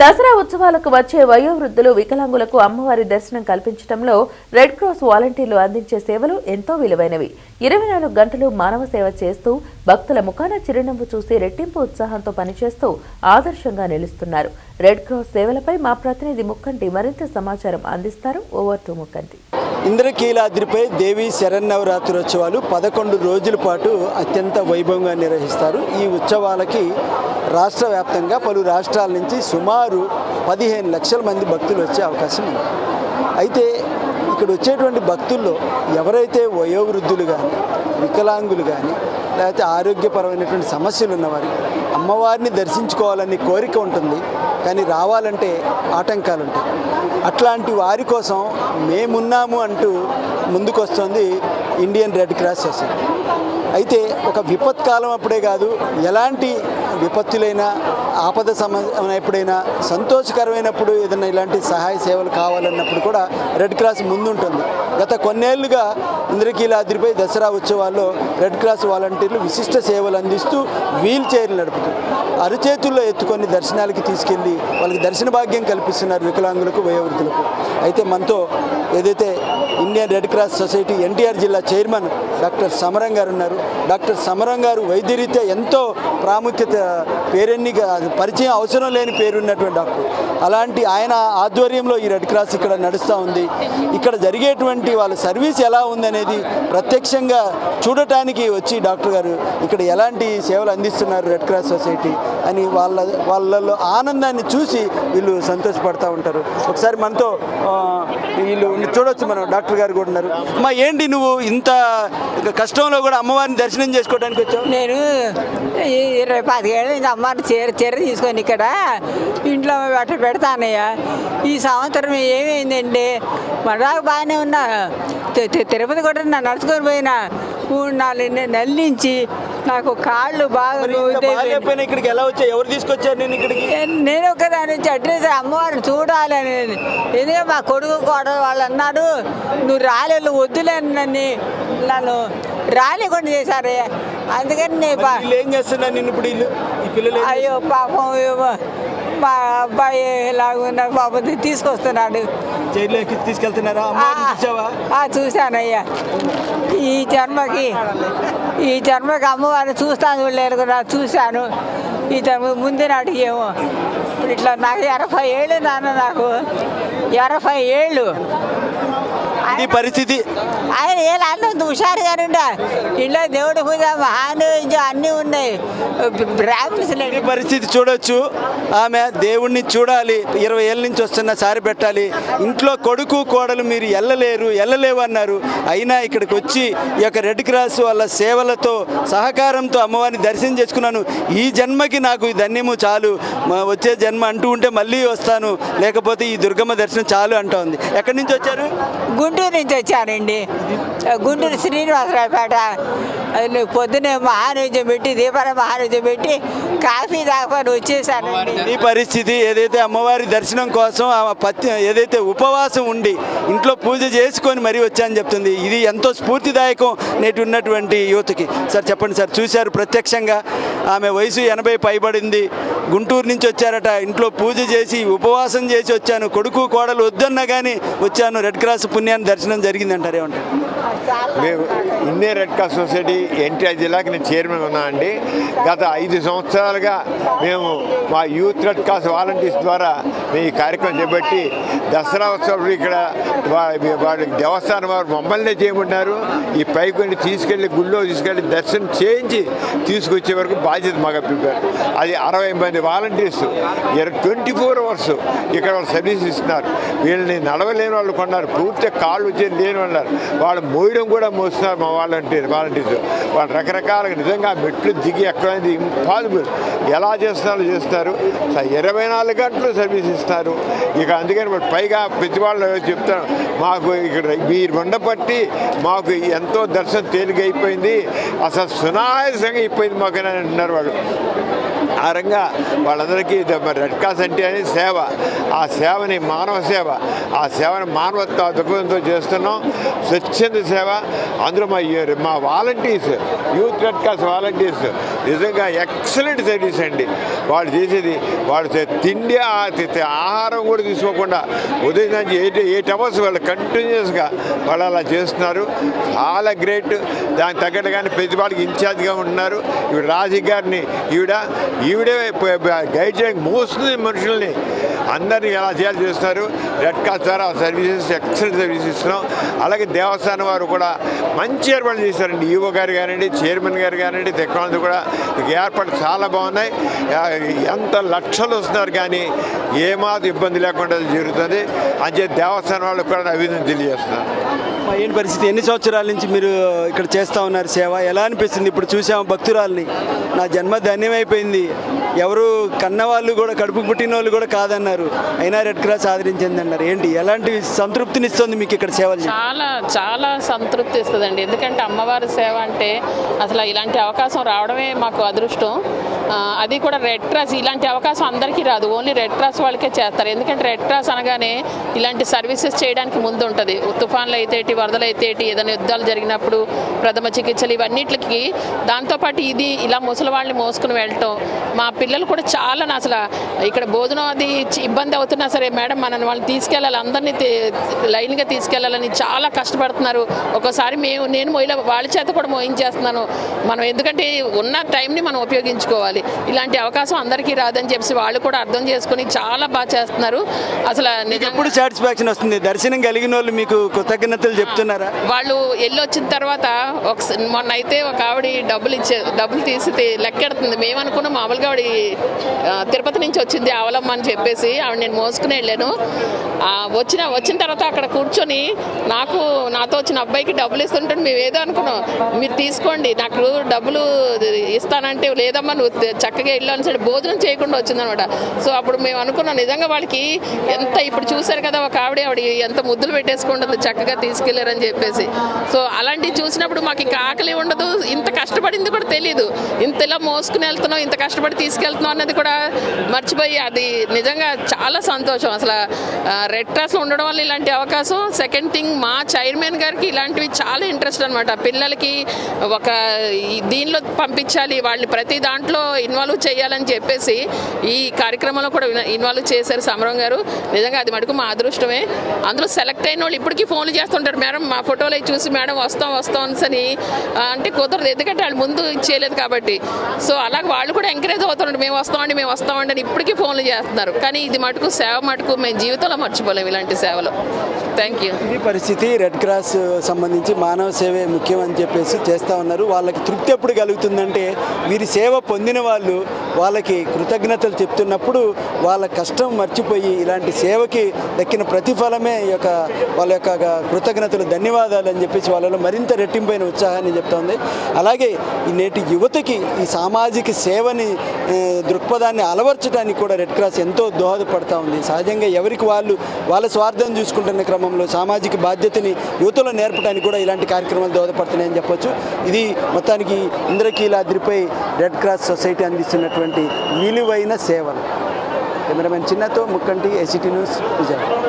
దసరా ఉత్సవాలకు వచ్చే వయోవృద్ధులు వికలాంగులకు అమ్మవారి దర్శనం కల్పించడంలో రెడ్ క్రాస్ వాలంటీర్లు అందించే సేవలు ఎంతో విలువైనవి. ఇరవై నాలుగు గంటలు మానవ సేవ చేస్తూ భక్తుల ముఖాన చిరునవ్వు చూసి రెట్టింపు ఉత్సాహంతో పనిచేస్తూ ఆదర్శంగా నిలుస్తున్నారు. రెడ్ క్రాస్ సేవలపై మా ప్రతినిధి ముక్కంటి మరింత సమాచారం అందిస్తారు. ఓవర్ టు ముక్కంటి. ఇంద్రకీలాద్రిపై దేవి శరన్నవరాత్రోత్సవాలు పదకొండు రోజుల పాటు అత్యంత వైభవంగా నిర్వహిస్తారు. ఈ ఉత్సవాలకి రాష్ట్ర వ్యాప్తంగా పలు రాష్ట్రాల నుంచి సుమారు పదిహేను లక్షల మంది భక్తులు వచ్చే అవకాశం ఉంది. అయితే ఇక్కడ వచ్చేటువంటి భక్తుల్లో ఎవరైతే వయోవృద్ధులు కానీ వికలాంగులు కానీ లేకపోతే ఆరోగ్యపరమైనటువంటి సమస్యలు ఉన్నవారు అమ్మవారిని దర్శించుకోవాలని కోరిక ఉంటుంది కానీ రావాలంటే ఆటంకాలు ఉంటాయి అట్లాంటి వారి కోసం మేమున్నాము అంటూ ముందుకొస్తుంది ఇండియన్ రెడ్ క్రాస్ సొసైటీ. అయితే ఒక విపత్కాలం అప్పుడే కాదు ఎలాంటి విపత్తులైనా ఆపద సమ ఎప్పుడైనా సంతోషకరమైనప్పుడు ఏదైనా ఇలాంటి సహాయ సేవలు కావాలన్నప్పుడు కూడా రెడ్ క్రాస్ ముందుంటుంది. గత కొన్నేళ్ళుగా ఇంద్రకీలాద్రిపై దసరా ఉత్సవాల్లో రెడ్ క్రాస్ వాలంటీర్లు విశిష్ట సేవలు అందిస్తూ వీల్ చైర్లు నడుపుతారు అరచేతుల్లో ఎత్తుకొని దర్శనాలకి తీసుకెళ్ళి వాళ్ళకి దర్శన భాగ్యం కల్పిస్తున్నారు వికలాంగులకు వయోవృద్ధులకు. అయితే మనతో ఏదైతే Indian Red Cross Society NTR జిల్లా చైర్మన్ డాక్టర్ సమరం గారు ఉన్నారు. డాక్టర్ సమరం గారు వైద్యరీత్యా ఎంతో ప్రాముఖ్యత పేరెన్ని పరిచయం అవసరం లేని పేరున్నటువంటి డాక్టర్. అలాంటి ఆయన ఆధ్వర్యంలో ఈ రెడ్ క్రాస్ ఇక్కడ నడుస్తూ ఉంది. ఇక్కడ జరిగేటువంటి వాళ్ళ సర్వీస్ ఎలా ఉందనేది ప్రత్యక్షంగా చూడటానికి వచ్చి డాక్టర్ గారు ఇక్కడ ఎలాంటి సేవలు అందిస్తున్నారు రెడ్ క్రాస్ సొసైటీ అని వాళ్ళ వాళ్ళలో ఆనందాన్ని చూసి వీళ్ళు సంతోషపడతా ఉంటారు. ఒకసారి మనతో వీళ్ళు చూడొచ్చు మనం డాక్టర్ గారు కూడా ఉన్నారు. మా ఏంటి నువ్వు ఇంత కష్టంలో కూడా అమ్మవారిని దర్శనం చేసుకోవడానికి వచ్చావు? నేను ఈ ఇరవై పాతికేళ్ళ అమ్మ అమ్మాయి చీర చీర తీసుకొని ఇక్కడ ఇంట్లో బట్ట పెడతానయ్య. ఈ సంవత్సరం ఏమైందండి మరాకు బాగానే ఉన్నా. తిరుపతి కూడా నా నడుచుకొని పోయినా. మూడు నాలుగు నె- నెలల నుంచి నాకు కాళ్ళు బాగా ఇక్కడికి ఎలా వచ్చావు ఎవరు తీసుకొచ్చారు నేను ఇక్కడికి? నేను- నేను ఒకదాని నుంచి అడ్రస్ అమ్మవారిని చూడాలని ఎందుకంటే మా కొడుకు కోడలు వాళ్ళు అన్నారు నువ్వు రాలేదు వద్దులే నన్ను. నన్ను రాలేకుండా చేశారే అందుకని నేను ఏం చేస్తున్నారు నిన్ను ఇప్పుడు అయ్యో పాపం ఏమో. మా అబ్బాయి ఇలాగున్న పాపం తీసుకొస్తున్నాడు. జైల్లో తీసుకెళ్తున్నారా? చూశానయ్యా. ఈ జన్మకి ఈ జన్మకి అమ్మవారిని చూస్తాను చూడలేరు కదా చూశాను. ఈ జన్మ ముందు నాటికి ఏమో ఇట్లా నాకు ఎనభై ఏళ్ళు నాన్న నాకు. ఎనభై ఏళ్ళు. ఇది పరిస్థితి? ఆయన ఏ అన్నం హుషారుగానే ఉండా ఇంట్లో దేవుడి పూజ మహానైవేద్యం అన్నీ ఉన్నాయి. ఈ పరిస్థితి చూడొచ్చు. ఆమె దేవుణ్ణి చూడాలి. ఇరవై ఏళ్ళ నుంచి వస్తున్న సారి పెట్టాలి. ఇంట్లో కొడుకు కోడలు మీరు వెళ్ళలేరు వెళ్ళలేవు అన్నారు. అయినా ఇక్కడికి వచ్చి ఈ యొక్క రెడ్ క్రాస్ వాళ్ళ సేవలతో సహకారంతో అమ్మవారిని దర్శనం చేసుకున్నాను. ఈ జన్మకి నాకు ఈ ధన్యము చాలు. వచ్చే జన్మ అంటూ ఉంటే మళ్ళీ వస్తాను. లేకపోతే ఈ దుర్గమ్మ దర్శనం చాలు అంటా ఉంది. ఎక్కడి నుంచి వచ్చారు? గుంటూరు నుంచి వచ్చానండి గుంటూరు శ్రీనివాసరావుపేట పొద్దునే మహానైవేద్యం పెట్టి దీపాల మహానైవేద్యం పెట్టి కాఫీ తాగని వచ్చేసాను. ఈ పరిస్థితి ఏదైతే అమ్మవారి దర్శనం కోసం పత్తి ఏదైతే ఉపవాసం ఉండి ఇంట్లో పూజ చేసుకొని మరీ వచ్చాయని చెప్తుంది. ఇది ఎంతో స్ఫూర్తిదాయకం నేటి ఉన్నటువంటి యువతకి. సార్ చెప్పండి సార్ చూశారు ప్రత్యక్షంగా ఆమె వయసు ఎనభై పైబడింది. గుంటూరు నుంచి వచ్చారట. ఇంట్లో పూజ చేసి ఉపవాసం చేసి వచ్చాను. కొడుకు కోడలు వద్దన్నా కానీ వచ్చాను. రెడ్ క్రాస్ పుణ్యాన్ని దర్శనం జరిగిందంటారు ఏమంటారు? Indian Red Cross Society NTR జిల్లాకి నేను చైర్మన్ ఉన్నా అండి. గత ఐదు సంవత్సరాలుగా మేము మా యూత్ రెడ్ క్రాస్ వాలంటీర్స్ ద్వారా మేము ఈ కార్యక్రమం చేపట్టి దసరా ఉత్సవం ఇక్కడ వాళ్ళ దేవస్థానం వారు మమ్మల్ని చేయమంటున్నారు. ఈ పైకొని తీసుకెళ్ళి గుళ్ళో తీసుకెళ్ళి దర్శనం చేయించి తీసుకొచ్చే వరకు బాధ్యత మాకు అప్పిపారు అది అరవై మంది వాలంటీర్స్ ట్వంటీ ఫోర్ అవర్స్ ఇక్కడ వాళ్ళు సర్వీస్ ఇస్తున్నారు. వీళ్ళని నడవలేని వాళ్ళు కొన్నారు పూర్తిగా కాళ్ళు వచ్చి లేని వాళ్ళు వాళ్ళు మోయడం కూడా మోస్తున్నారు మా వాలంటీర్ వాలంటీర్స్. వాళ్ళు రకరకాలుగా నిజంగా మెట్లు దిగి ఎక్కడైంది ఇంపాసిబుల్. ఎలా చేస్తున్నారో చేస్తారు స- ఇరవై నాలుగు గంటలు సర్వీస్ ఇస్తారు. ఇక అందుకని పైగా ప్రతి వాళ్ళు చెప్తాను మాకు ఇక్కడ మీరు ఉండబట్టి మాకు ఎంతో దర్శనం తేలిక అయిపోయింది అసలు సునాయాసంగా అయిపోయింది మాకు అని అంటున్నారు వాళ్ళు. ఆ రంగా వాళ్ళందరికీ రెడ్ క్రాస్ అంటే అని సేవ. ఆ సేవని మానవ సేవ. ఆ సేవని మానవత్వ దృక్పథంతో చేస్తున్నాం. స్వచ్ఛంద సేవ. అందులో మా మా volunteers youth Red Cross volunteers నిజంగా ఎక్సలెంట్ సర్వీస్ అండి. వాళ్ళు చేసేది వాళ్ళు తిండి ఆ- ఆహారం కూడా తీసుకోకుండా ఉదయం నుంచి ఎయిట్ ఎయిట్ అవర్స్ వాళ్ళు కంటిన్యూస్గా వాళ్ళు అలా చేస్తున్నారు. చాలా గ్రేట్. దానికి తగ్గట్టుగానే ప్రతి వాళ్ళకి ఇన్ఛార్జ్గా ఉంటున్నారు ఈవిడ రాజీ గారిని ఈవిడ ఈవిడే గైడ్ చేయడానికి మోస్తుంది మనుషుల్ని. అందరినీ ఎలా చేయాలి చేస్తున్నారు. రెడ్ క్రాస్ ద్వారా సర్వీసెస్ ఎక్సలెంట్ సర్వీసెస్ ఇస్తున్నాం. అలాగే దేవస్థానం వారు కూడా మంచి ఏర్పాట్లు చేశారండి. ఈవో గారు కానివ్వండి చైర్మన్ గారు కానివ్వండి టెక్నాలజీ కూడా ఈ ఏర్పాట్లు చాలా బాగున్నాయి. ఎంత లక్షలు వస్తున్నారు కానీ ఏమాత్రం ఇబ్బంది లేకుండా జరుగుతుంది. అంతే దేవస్థానం వాళ్ళకు కూడా అభివృద్ధి తెలియజేస్తున్నారు ఏం పరిస్థితి? ఎన్ని సంవత్సరాల నుంచి మీరు ఇక్కడ చేస్తూ ఉన్నారు సేవ? ఎలా అనిపిస్తుంది? ఇప్పుడు చూసాము భక్తురాల్ని. నా జన్మ ధన్యమైపోయింది. ఎవరు కన్నవాళ్ళు కూడా కడుపు పుట్టిన వాళ్ళు కూడా కాదన్నారు. అయినా రెడ్ క్రాస్ ఆదరించింది అన్నారు. ఏంటి? ఎలాంటి సంతృప్తిని ఇస్తుంది మీకు ఇక్కడ సేవలు? చాలా చాలా సంతృప్తి ఇస్తుందండి. ఎందుకంటే అమ్మవారి సేవ అంటే అసలు ఇలాంటి అవకాశం రావడమే మాకు అదృష్టం. అది కూడా రెడ్ క్రాస్ ఇలాంటి అవకాశం అందరికీ రాదు. ఓన్లీ రెడ్ క్రాస్ వాళ్ళకే చేస్తారు. ఎందుకంటే రెడ్ క్రాస్ అనగానే ఇలాంటి సర్వీసెస్ చేయడానికి ముందు ఉంటుంది తుఫాన్లు అయితే వరదలు అయితే ఏదైనా యుద్ధాలు జరిగినప్పుడు ప్రథమ చికిత్సలు ఇవన్నిటికి దాంతోపాటు ఇది ఇలా ముసలి వాళ్ళని మోసుకుని వెళ్ళటం. మా పిల్లలు కూడా చాలా అసలు ఇక్కడ భోజనం అది ఇబ్బంది అవుతున్నా సరే మేడం మనల్ని వాళ్ళు తీసుకెళ్ళాలి. అందరినీ లైన్గా తీసుకెళ్ళాలని చాలా కష్టపడుతున్నారు. ఒక్కోసారి మేము నేను మోయిల వాళ్ళ చేత కూడా మోయించేస్తున్నాను. మనం ఎందుకంటే ఉన్న టైంని మనం ఉపయోగించుకోవాలి. ఇలాంటి అవకాశం అందరికీ రాదని చెప్పి వాళ్ళు కూడా అర్థం చేసుకొని చాలా బాగా చేస్తున్నారు. అసలు ఎప్పుడు సాటిస్ఫాక్షన్ వస్తుంది? దర్శనం కలిగిన వాళ్ళు మీకు కృతజ్ఞతలు చెప్తున్నారా? వాళ్ళు వెళ్ళి వచ్చిన తర్వాత ఒక మొన్న అయితే ఒక ఆవిడ డబ్బులు ఇచ్చే డబ్బులు తీసి లెక్కెడుతుంది. మేము అనుకున్నాం మామూలుగా ఆవిడ తిరుపతి నుంచి వచ్చింది అవలమ్మ అని చెప్పేసి ఆవిడ నేను మోసుకుని వెళ్ళాను. వచ్చిన వచ్చిన తర్వాత అక్కడ కూర్చొని నాకు నాతో వచ్చిన అబ్బాయికి డబ్బులు ఇస్తుంటే మేము ఏదో అనుకున్నాం. మీరు తీసుకోండి నాకు డబ్బులు ఇస్తానంటే లేదమ్మా నువ్వు చక్కగా వెళ్ళాను సరే భోజనం చేయకుండా వచ్చిందనమాట. సో అప్పుడు మేము అనుకున్నాం నిజంగా వాళ్ళకి ఎంత ఇప్పుడు చూశారు కదా ఒక ఆవిడ ఆవిడ ఎంత ముద్దులు పెట్టేసుకుంటుంది చక్కగా తీసుకెళ్ళారని చెప్పేసి. సో అలాంటివి చూసినప్పుడు మాకు ఇంకా ఆకలి ఉండదు ఇంత కష్టపడింది కూడా తెలియదు ఇంత ఇలా మోసుకుని వెళ్తున్నాం ఇంత కష్టపడి తీసుకెళ్తున్నాం అన్నది కూడా మర్చిపోయి అది నిజంగా చాలా సంతోషం. అసలు రెడ్ క్రాస్లో ఉండడం వల్ల ఇలాంటి అవకాశం సెకండ్ థింగ్ మా చైర్మన్ గారికి ఇలాంటివి చాలా ఇంట్రెస్ట్ అనమాట పిల్లలకి ఒక దీనిలో పంపించాలి వాళ్ళని ప్రతి దాంట్లో ఇన్వాల్వ్ చేయాలని చెప్పేసి ఈ కార్యక్రమంలో కూడా ఇన్వాల్వ్ చేశారు సమరం గారు. నిజంగా అది మటుకు మా అదృష్టమే. అందులో సెలెక్ట్ అయిన వాళ్ళు ఇప్పటికీ ఫోన్లు చేస్తుంటారు. మేడం మా ఫోటోలు చూసి మేడం వస్తాం వస్తాం అని అంటే కుదరదు. ఎందుకంటే వాళ్ళు ముందు చేయలేదు కాబట్టి. సో అలాగే వాళ్ళు కూడా ఎంకరేజ్ అవుతున్నారు. మేము వస్తామండి మేము వస్తామండి అని ఇప్పటికీ ఫోన్లు చేస్తున్నారు. కానీ ఇది మటుకు సేవ మటుకు మేము జీవితంలో మర్చిపోలేము ఇలాంటి సేవలు. థ్యాంక్ యూ పరిస్థితి రెడ్ క్రాస్ సంబంధించి మానవ సేవే ముఖ్యం అని చెప్పేసి చేస్తూ ఉన్నారు. వాళ్ళకి తృప్తి ఎప్పుడు కలుగుతుందంటే వీరి సేవ పొందిన వాళ్ళు వాళ్ళకి కృతజ్ఞతలు చెప్తున్నప్పుడు వాళ్ళ కష్టం మర్చిపోయి ఇలాంటి సేవకి దక్కిన ప్రతిఫలమే ఈ యొక్క వాళ్ళ యొక్క కృతజ్ఞతలు ధన్యవాదాలు అని చెప్పేసి వాళ్ళలో మరింత రెట్టింపైన ఉత్సాహాన్ని చెప్తోంది. అలాగే ఈ నేటి యువతకి ఈ సామాజిక సేవని దృక్పథాన్ని అలవర్చడానికి కూడా రెడ్ క్రాస్ ఎంతో దోహదపడతా ఉంది. సహజంగా ఎవరికి వాళ్ళు వాళ్ళ స్వార్థం చూసుకుంటున్న క్రమంలో సామాజిక బాధ్యతని యువతలో నేర్పడానికి కూడా ఇలాంటి కార్యక్రమాలు దోహదపడుతున్నాయని చెప్పొచ్చు. ఇది మొత్తానికి ఇంద్రకీలాద్రిపై రెడ్ క్రాస్ సొసైటీ అందిస్తున్నటువంటి విలువైన సేవలు. కెమెరామెన్ చిన్నతో ముక్కంటి ఎసిటీ న్యూస్ విజయవాడ.